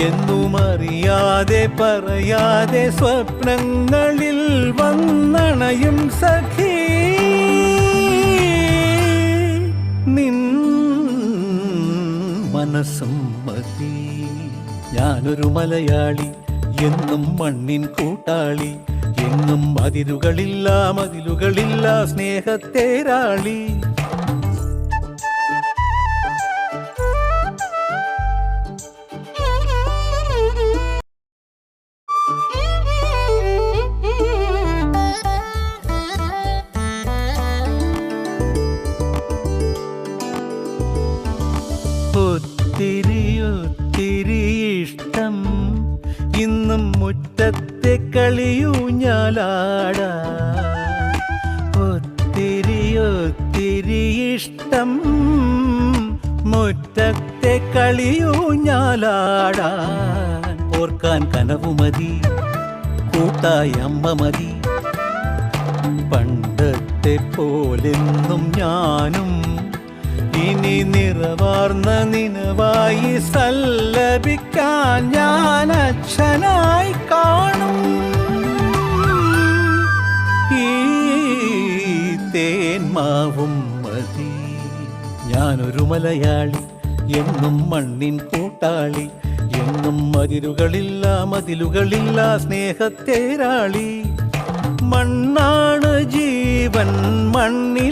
എന്നും അറിയാതെ പറയാതെ സ്വപ്നങ്ങളിൽ വന്നണയും സഖി. നിൻ മനസ്സും മതി. ഞാനൊരു മലയാളി എന്നും മണ്ണിൻ കൂട്ടാളി. എന്നും അതിരുകളില്ല മതിലുകളില്ല സ്നേഹത്തേരാളി ഒത്തിരി ഇഷ്ടം ഇന്നും മുറ്റത്തെ കളിയൂഞ്ഞാലാട ഒത്തിരി ഒത്തിരി ഇഷ്ടം മുറ്റത്തെ കളിയൂഞ്ഞാലാടാൻ ഓർക്കാൻ കനവുമതി കൂട്ടായി അമ്മ മതി. പണ്ടത്തെ പോലെന്നും ഞാനും ഇനി നിറവാർന്ന നിനവായി സല്ലപിക്കാൻ ഞാൻ അച്ഛനായി കാണും. ഈ തേന്മാവും മതി. ഞാനൊരു മലയാളി എന്നും മണ്ണിൻ കൂട്ടാളി എന്നും മതിലുകളില്ല മതിലുകളില്ല സ്നേഹത്തേരാളി. മണ്ണാണ് ജീവൻ മണ്ണിലാണ്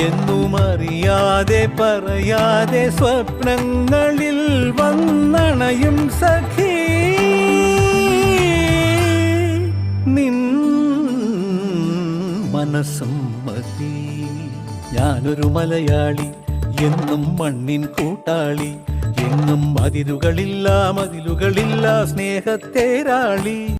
എന്നും അറിയാതെ പറയാതെ സ്വപ്നങ്ങളിൽ വന്നണയും സഖി. നിൻ മനസ്സും മതി. ഞാനൊരു മലയാളി എന്നും മണ്ണിൻ കൂട്ടാളി. എന്നും അതിരുകളില്ല മതിലുകളില്ല സ്നേഹത്തേരാളി